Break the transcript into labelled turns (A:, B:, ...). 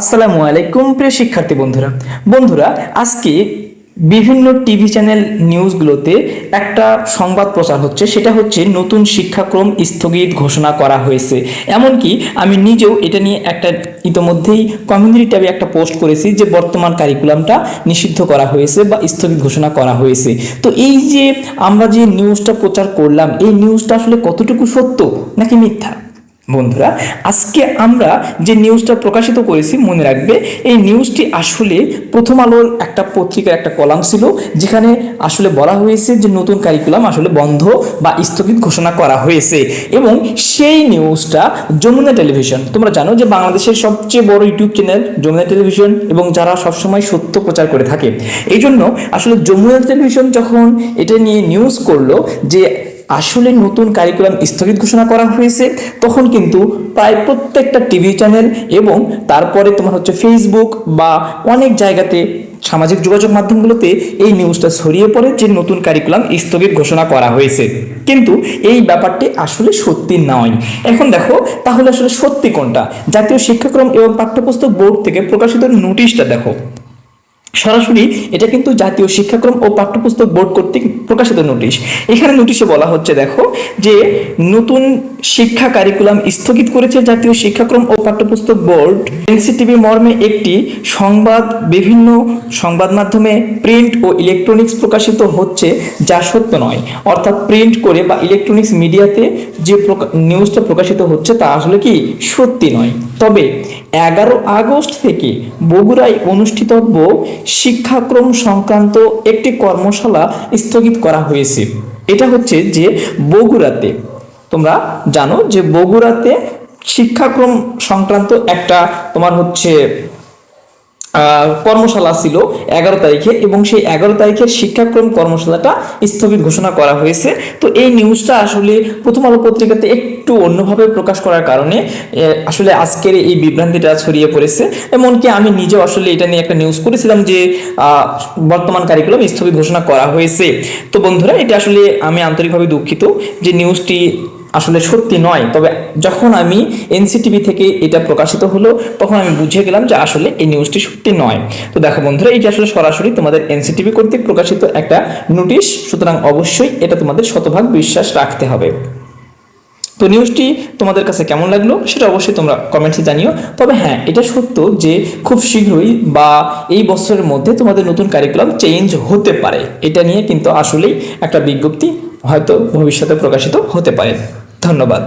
A: আসসালামু আলাইকুম, প্রিয় শিক্ষার্থী বন্ধুরা। বন্ধুরা, আজকে বিভিন্ন টিভি চ্যানেল নিউজগুলোতে একটা সংবাদ প্রচার হচ্ছে। সেটা হচ্ছে নতুন শিক্ষাক্রম স্থগিত ঘোষণা করা হয়েছে। এমনকি আমি নিজেও এটা নিয়ে একটা ইতোমধ্যেই কমিউনিটি ট্যাবে একটা পোস্ট করেছি যে বর্তমান কারিকুলামটা নিষিদ্ধ করা হয়েছে বা স্থগিত ঘোষণা করা হয়েছে। তো এই যে আমরা যে নিউজটা প্রচার করলাম, এই নিউজটা আসলে কতটুকু সত্য নাকি মিথ্যা? বন্ধুরা, আজকে আমরা যে নিউজটা প্রকাশিত করেছি, মনে রাখবে, এই নিউজটি আসলে প্রথম আলোর একটা পত্রিকার একটা কলাম ছিল, যেখানে আসলে বলা হয়েছে যে নতুন কারিকুলাম আসলে বন্ধ বা স্থগিত ঘোষণা করা হয়েছে। এবং সেই নিউজটা যমুনা টেলিভিশন তোমরা জানো যে বাংলাদেশের সবচেয়ে বড় ইউটিউব চ্যানেল যমুনা টেলিভিশন এবং যারা সবসময় সত্য প্রচার করে থাকে। এই জন্য আসলে যমুনা টেলিভিশন যখন এটা নিয়ে নিউজ করল যে আসলে নতুন কারিকুলাম স্থগিত ঘোষণা করা হয়েছে, তখন কিন্তু প্রায় প্রত্যেকটা টিভি চ্যানেল এবং তারপরে তোমার হচ্ছে ফেসবুক বা অনেক জায়গাতে সামাজিক যোগাযোগ মাধ্যমগুলোতে এই নিউজটা ছড়িয়ে পড়ে যে নতুন কারিকুলাম স্থগিত ঘোষণা করা হয়েছে। কিন্তু এই ব্যাপারটি আসলে সত্যি নয়। এখন দেখো, তাহলে আসলে সত্যি কোনটা? জাতীয় শিক্ষাক্রম এবং পাঠ্যপুস্তক বোর্ড থেকে প্রকাশিত নোটিশটা দেখো। সরাসরি এটা কিন্তু জাতীয় শিক্ষাক্রম ও পাঠ্যপুস্তক বোর্ড কর্তৃক প্রকাশিত নোটিশ এখানে নোটিশে বলা হচ্ছে, দেখো, যে নতুন শিক্ষা কারিকুলাম স্থগিত করেছে জাতীয় শিক্ষাক্রম ও পাঠ্যপুস্তক বোর্ড। এনসিটিভি মর্মে একটি সংবাদ, বিভিন্ন সংবাদ মাধ্যমে প্রিন্ট ও ইলেকট্রনিক্স প্রকাশিত হচ্ছে, যা সত্য নয়। অর্থাৎ প্রিন্ট করে বা ইলেকট্রনিক্স মিডিয়াতে যে নিউজটা প্রকাশিত হচ্ছে, তা আসলে কি? সত্যি নয়। তবে এগারো আগস্ট থেকে বগুড়ায় অনুষ্ঠিতব্য শিক্ষাক্রম সংক্রান্ত একটি কর্মশালা স্থগিত করা হয়েছে। এটা হচ্ছে যে বগুড়াতে। তোমরা জানো যে বগুড়াতে শিক্ষাক্রম সংক্রান্ত একটা তোমার হচ্ছে কর্মশালা ছিল এগারো তারিখে এবং সেই এগারো তারিখের শিক্ষাক্রম কর্মশালাটা স্থগিত ঘোষণা করা হয়েছে। তো এই নিউজটা আসলে প্রথম আলো পত্রিকাতে একটু অন্যভাবে প্রকাশ করার কারণে আসলে আজকের এই বিভ্রান্তিটা ছড়িয়ে পড়েছে। এমনকি আমি নিজেও আসলে এটা নিয়ে একটা নিউজ করেছিলাম যে বর্তমান কারিকুলাম স্থগিত ঘোষণা করা হয়েছে। তো বন্ধুরা, এটা আসলে আমি আন্তরিকভাবে দুঃখিত যে নিউজটি আসলে সত্যি নয়। তবে যখন আমি এনসিটিভি থেকে এটা প্রকাশিত হলো, তখন আমি বুঝে গেলাম যে আসলে এই নিউজটি সত্যি নয়। তো দেখো বন্ধুরা এটা আসলে সরাসরি তোমাদের এনসিটিভি কর্তৃক প্রকাশিত একটা নোটিশ, সুতরাং অবশ্যই এটা তোমাদের শতভাগ বিশ্বাস রাখতে হবে। তো নিউজটি তোমাদের কাছে কেমন লাগল সেটা অবশ্যই তোমরা কমেন্টসে জানিও। তবে হ্যাঁ এটা সত্য যে খুব শীঘ্রই বা এই বছরের মধ্যে তোমাদের নতুন কারিকুলাম চেঞ্জ হতে পারে। এটা নিয়ে কিন্তু আসলেই একটা বিজ্ঞপ্তি হয়তো ভবিষ্যতে প্রকাশিত হতে পারে। ধন্যবাদ।